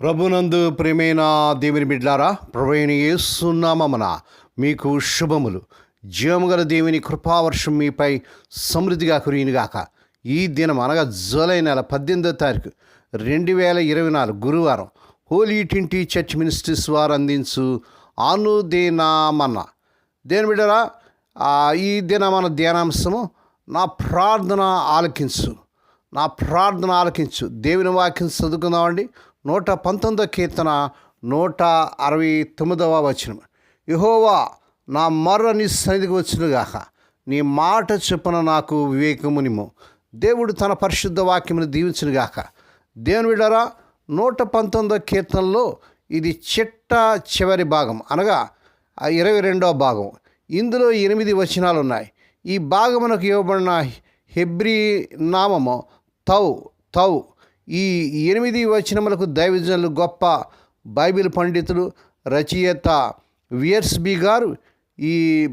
ప్రభునందు ప్రేమైన దేవుని బిడ్లారా ప్రభుని ఏసునామన మీకు శుభములు. జీవముగల దేవుని కృపావర్షం మీపై సమృద్ధిగా కురియునుగాక. ఈ దినం అనగా జూలై నెల పద్దెనిమిదో తారీఖు రెండు వేల ఇరవై నాలుగు గురువారం హోలీ టింటి చర్చ్ మినిస్ట్రీస్ వారు అందించు అనుదేనామన్న దేని బిడ్డరా ఈ దినమన ధ్యానాంశము నా ప్రార్థన ఆలకించు. నా ప్రార్థన ఆలకించు. దేవుని వాక్యం చదువుకుందామండి. నూట పంతొమ్మిదో కీర్తన నూట అరవై తొమ్మిదవ వచనం. యహోవా నా మర్ర నీ సన్నిధికి వచ్చునుగాక. నీ మాట చొప్పున నాకు వివేకమునిము దేవుడు తన పరిశుద్ధ వాక్యమును దీవించునుగాక. దేవుని విడరా నూట పంతొమ్మిదో కీర్తనలో ఇది చిట్ట చివరి భాగం. అనగా ఇరవై రెండవ భాగం. ఇందులో ఎనిమిది వచనాలు ఉన్నాయి. ఈ భాగమునకు ఇవ్వబడిన హెబ్రీ నామము తౌ తౌ. ఈ ఎనిమిది వచనములకు దైవజనులు గొప్ప బైబిల్ పండితులు రచయిత వియర్స్బి గారు ఈ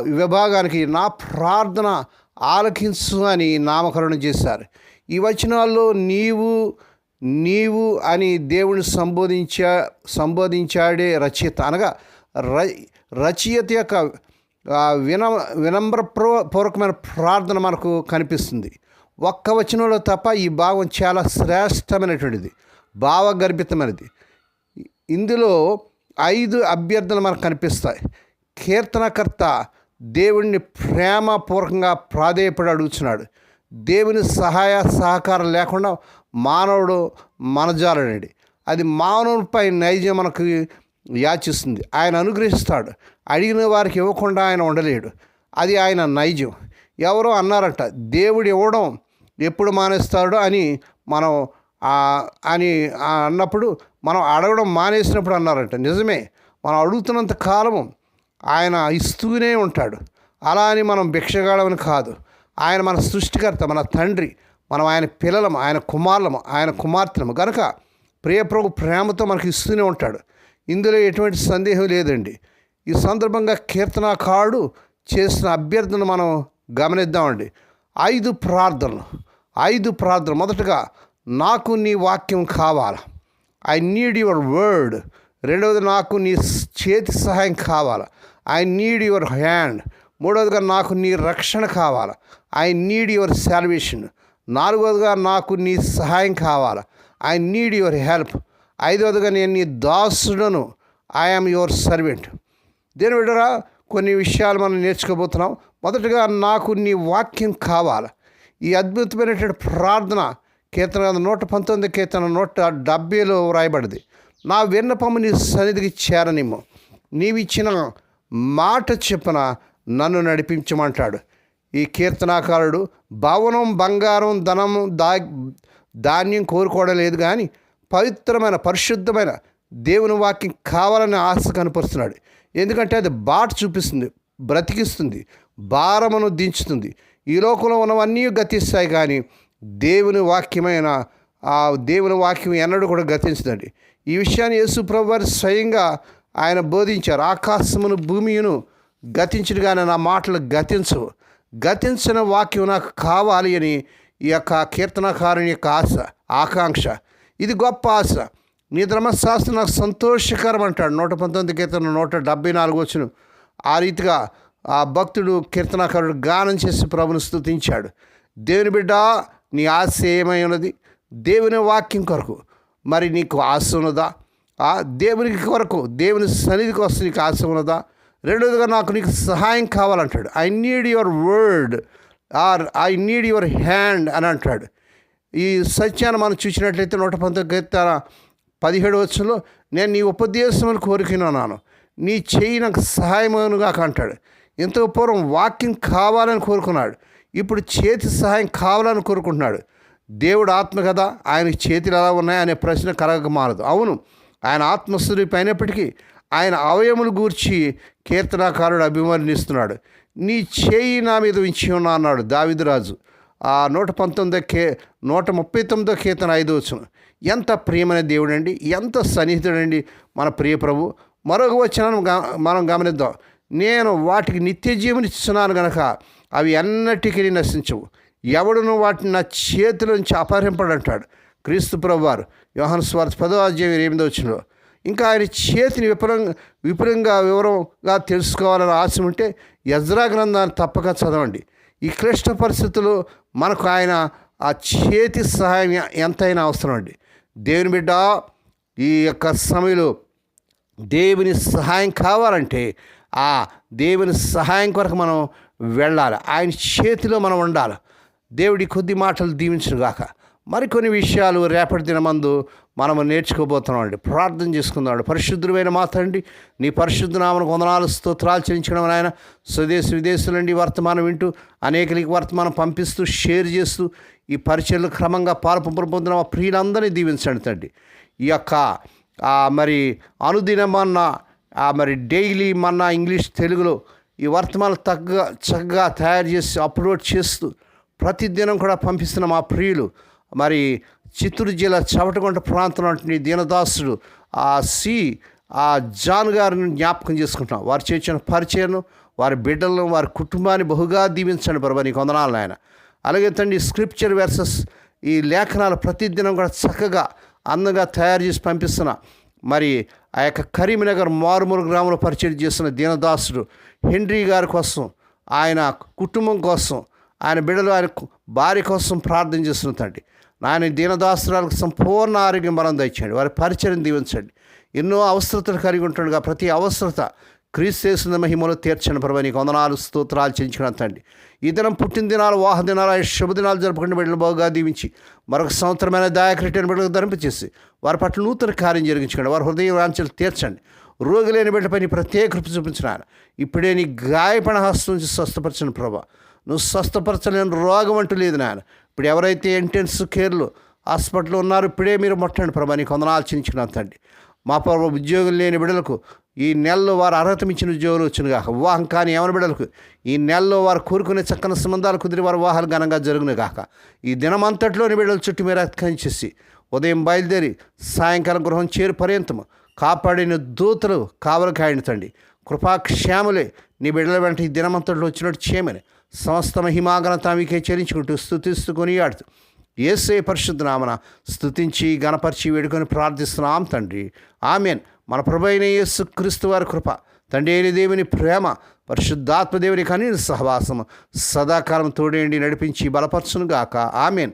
విభాగానికి నా ప్రార్థన ఆలకించు అని నామకరణం చేశారు. ఈ వచనాల్లో నీవు నీవు అని దేవుని సంబోధించా సంబోధించాడే రచయిత అనగా ర రచయిత యొక్క వినమ విన వినమ్రపూర్వ పూర్వకమైన ప్రార్థన మనకు కనిపిస్తుంది. ఒక్క వచనంలో తప్ప ఈ భావం చాలా శ్రేష్టమైనటువంటిది భావగర్భితమైనది. ఇందులో ఐదు అభ్యర్థనలు మనకు కనిపిస్తాయి. కీర్తనకర్త దేవుణ్ణి ప్రేమపూర్వకంగా ప్రాధేయపడి అడుగుతున్నాడు దేవుని సహాయ సహకారం లేకుండా మానవుడు మనజాలడండి అది మానవునిపై నైజం మనకు యాచిస్తుంది. ఆయన అనుగ్రహిస్తాడు. అడిగిన వారికి ఇవ్వకుండా ఆయన ఉండలేడు. అది ఆయన నైజం. ఎవరో అన్నారట దేవుడు ఇవ్వడం ఎప్పుడు మానేస్తాడో అని మనం అని అన్నప్పుడు మనం అడగడం మానేసినప్పుడు అన్నారంట. నిజమే మనం అడుగుతున్నంత కాలము ఆయన ఇస్తూనే ఉంటాడు. అలా అని మనం భిక్షగాడమని కాదు. ఆయన మన సృష్టికర్త మన తండ్రి మనం ఆయన పిల్లలము ఆయన కుమారులము ఆయన కుమార్తెలము. కనుక ప్రియప్రభు ప్రేమతో మనకి ఇస్తూనే ఉంటాడు. ఇందులో ఎటువంటి సందేహం లేదండి. ఈ సందర్భంగా కీర్తనాకారుడు చేసిన అభ్యర్థన మనం గమనిద్దామండి. ఐదు ప్రార్థనలు. ఐదు ప్రార్థన. మొదటగా నాకు నీ వాక్యం కావాలి? ఐ నీడ్ యువర్ వర్డ్ రెండవది నాకు నీ చేతి సహాయం కావాలి? ఐ నీడ్ యువర్ హ్యాండ్ మూడవదిగా నాకు నీ రక్షణ కావాలి? ఐ నీడ్ యువర్ శాల్వేషన్ నాలుగవదిగా నాకు నీ సహాయం కావాలి? ఐ నీడ్ యువర్ హెల్ప్ ఐదవదిగా నేను నీ దాసుడను. ఐఎమ్ యువర్ సర్వెంట్ దేని విడరా కొన్ని విషయాలు మనం నేర్చుకోబోతున్నాం. మొదటగా నాకు నీ వాక్యం కావాలి? ఈ అద్భుతమైనటువంటి ప్రార్థన కీర్తన నూట పంతొమ్మిది కీర్తన నూట డెబ్బైలో వ్రాయబడింది. నా విన్నపము నీ సన్నిధికి చేరనిమ్ము. నీవిచ్చిన మాట చెప్పున నన్ను నడిపించమంటాడు. ఈ కీర్తనాకారుడు భవనం బంగారం ధనం దా ధాన్యం కోరుకోవడం లేదు కానీ పవిత్రమైన పరిశుద్ధమైన దేవుని వాక్యం కావాలని ఆశ కనపరుస్తున్నాడు. ఎందుకంటే అది బాట చూపిస్తుంది బ్రతికిస్తుంది భారమును దించుతుంది. ఈ లోకంలో ఉన్నవన్నీ గతిస్తాయి కానీ దేవుని వాక్యమైన ఆ దేవుని వాక్యం ఎన్నడూ కూడా గతించదండి. ఈ విషయాన్ని యేసు ప్రభువారు స్వయంగా ఆయన బోధించారు. ఆకాశమును భూమియును గతించుడు కానీ నా మాటలు గతించవు. గతించిన వాక్యం నాకు కావాలి అని ఈ యొక్క కీర్తనకారుని యొక్క ఆశ ఆకాంక్ష. ఇది గొప్ప ఆశ. నీ ధర్మశాస్త్రం నాకు సంతోషకరం అంటాడు నూట పంతొమ్మిది కీర్తన నూట డెబ్బై నాలుగు వచ్చిన ఆ రీతిగా ఆ భక్తుడు కీర్తనకారుడు గానం చేసి ప్రభుని స్థుతించాడు దేవుని బిడ్డ నీ ఆశ ఏమై ఉన్నది? దేవుని వాక్యం కొరకు. మరి నీకు ఆశ ఉన్నదా? ఆ దేవునికి కొరకు దేవుని సన్నిధికి కోసం నీకు ఆశ ఉన్నదా? రెండోదిగా నాకు నీకు సహాయం కావాలంటాడు. I need your word or I need your hand అని అంటాడు. ఈ సత్యాన్ని మనం చూసినట్లయితే నూట పంతొమ్మిది పదిహేడు వచ్చంలో నేను నీ ఉపదేశములు కోరుకున్నాను. నీ చేయి నాకు సహాయముగా అంటాడు. ఇంతకు పూర్వం వాకింగ్ కావాలని కోరుకున్నాడు. ఇప్పుడు చేతి సహాయం కావాలని కోరుకుంటున్నాడు. దేవుడు ఆత్మ కదా ఆయన చేతులు ఎలా ఉన్నాయి అనే ప్రశ్న కలగక మారదు. అవును ఆయన ఆత్మస్వరూపి అయినప్పటికీ ఆయన అవయములు గూర్చి కీర్తనాకారుడు అభిమానిస్తున్నాడు. నీ చేయి నా మీద ఉంచి ఉన్నా అన్నాడు దావిదరాజు. ఆ నూట పంతొమ్మిదో కే నూట ముప్పై తొమ్మిదో కీర్తన ఐదో వచ్చిన ఎంత ప్రియమైన దేవుడండి ఎంత సన్నిహితుడండి మన ప్రియ ప్రభు. మరొక వచ్చిన మనం గమనిద్దాం. నేను వాటికి నిత్య జీవనిస్తున్నాను గనక అవి ఎన్నటికీ నశించవు. ఎవడును వాటిని నా చేతిలోంచి అపహరింపడంటాడు. క్రీస్తు ప్రభువారు యోహన్ స్వార్థ పదో అధ్యాయం ఎనిమిదో వచ్చిన ఇంకా ఆయన చేతిని విపులంగా విపులంగా వివరంగా తెలుసుకోవాలని ఆశ ఉంటే యజ్రా గ్రంథాన్ని తప్పక చదవండి. ఈ క్లిష్ట పరిస్థితులు మనకు ఆయన ఆ చేతి సహాయం ఎంతైనా అవసరం అండి. దేవుని బిడ్డ ఈ యొక్క సమయంలో దేవుని సహాయం కావాలంటే ఆ దేవుని సహాయం కొరకు మనం వెళ్ళాలి. ఆయన చేతిలో మనం ఉండాలి. దేవుడి కొద్ది మాటలు దీవించను గాక. మరికొన్ని విషయాలు రేపటి దినమందు మనము నేర్చుకోబోతున్నామండి. ప్రార్థన చేసుకుందామండి. పరిశుద్ధుడైన మాత్రండి నీ పరిశుద్ధ నామను వందనాలు స్తోత్రాలు చెల్లించడం ఆయన స్వదేశ విదేశాల నుండి వర్తమానం వింటూ అనేకలకి వర్తమానం పంపిస్తూ షేర్ చేస్తూ ఈ పరిచయలు క్రమంగా పాల్పంపులు పొందిన మా ప్రియులందరినీ దీవించండి తండ్రి. ఈ యొక్క మరి అనుదినమన్న మరి డైలీ మన్నా ఇంగ్లీష్ తెలుగులో ఈ వర్తమానం తగ్గ చక్కగా తయారు చేసి అప్లోడ్ చేస్తూ ప్రతిదినం కూడా పంపిస్తున్న మా ప్రియులు. మరి చిత్తూరు జిల్లా చవటగుంట ప్రాంతంలో ఉంటున్న దీనదాసుడు ఆ సి ఆ జాన్ గారిని జ్ఞాపకం చేసుకుంటున్నాం. వారు చేసిన పరిచయను వారి బిడ్డలను వారి కుటుంబాన్ని బహుగా దీవించండి ప్రభా నీకు వందనాలు ఆయన అలాగే తండ్రి స్క్రిప్చర్ వెర్సెస్ ఈ లేఖనాలు ప్రతిదినం కూడా చక్కగా అందంగా తయారు చేసి పంపిస్తున్న మరి ఆ యొక్క కరీంనగర్ మారుమూల గ్రామంలో పరిచయం చేస్తున్న దీనదాసుడు హెన్రీ గారి కోసం ఆయన కుటుంబం కోసం ఆయన బిడ్డలు ఆయన భార్య కోసం ప్రార్థన చేస్తున్న తండ్రి. నాయన దీనదాసురాలకు సంపూర్ణ ఆరోగ్యం బలం తెచ్చండి వారి పరిచయం దీవించండి. ఎన్నో అవసరతలు కలిగి ఉంటాడుగా ప్రతి అవసరత క్రీస్తు చేసిన మహిమలు తీర్చని పర్వ నీకు వందనాలు స్తోత్రాలు చెంచుకున్న తండ్రి. ఈ దినం పుట్టిన దినాలు వాహ దినాలు ఆయన శుభదినాలు జరుపుకునే బిడ్డలు బాగుగా దీవించి మరొక సంవత్సరమైన దాయకరిటైన బిడ్డలకు ధరింపచేసి వారి పట్ల నూతన కార్యం జరిగించుకోండి. వారి హృదయ వాంఛలు తీర్చండి. రోగి లేని బిడ్డపై నీ ప్రత్యేక కృప చూపించిన ఇప్పుడే నీ గాయపణ హస్తం నుంచి స్వస్థపరచను ప్రభా. నువ్వు స్వస్థపరచలేని రోగం అంటూ లేదు నాయన. ఇప్పుడు ఎవరైతే ఇంటెన్స్ కేర్లు హాస్పిటల్లో ఉన్నారో ఇప్పుడే మీరు మొట్టండి ప్రభా. నీకు వందనాలు చించుకున్నాను తండ్రి. మా ప్రభు ఉద్యోగులు లేని బిడ్డలకు ఈ నెలలో వారు అర్హత మించిన ఉద్యోగులు వచ్చినగా వివాహం కాని ఎవరి బిడ్డలకు ఈ నెలలో వారు కోరుకునే చక్కని సంబంధాలు కుదిరి వారి వివాహాలు ఘనంగా జరుగును గాక ఈ దినమంతట్లోని బిడ్డల చుట్టూ మీరు అతికించేసి ఉదయం బయలుదేరి సాయంకాలం గృహం చేరు పర్యంతము కాపాడిన దూతలు కావలి కాయనితండి కృపాక్షేములే నీ బిడ్డల వెంట ఈ దినమంతట్లో వచ్చినట్టు చేయమని సమస్త మహిమాగనత మీకే చెల్లించుకుంటూ స్థుతిస్తూ కొనియాడుతూ. ఏసే పరిశుద్ధ నామన స్థుతించి గణపరిచి వేడుకొని ప్రార్థిస్తున్నాం తండ్రి. ఆమెన్. మన ప్రభు అయిన యేసు క్రీస్తు వారి కృప తండ్రి అయిన దేవుని ప్రేమ పరిశుద్ధాత్మదేవుని కానీ సహవాసము సదాకాలం తోడేండి నడిపించి బలపరచునుగాక. ఆమెన్.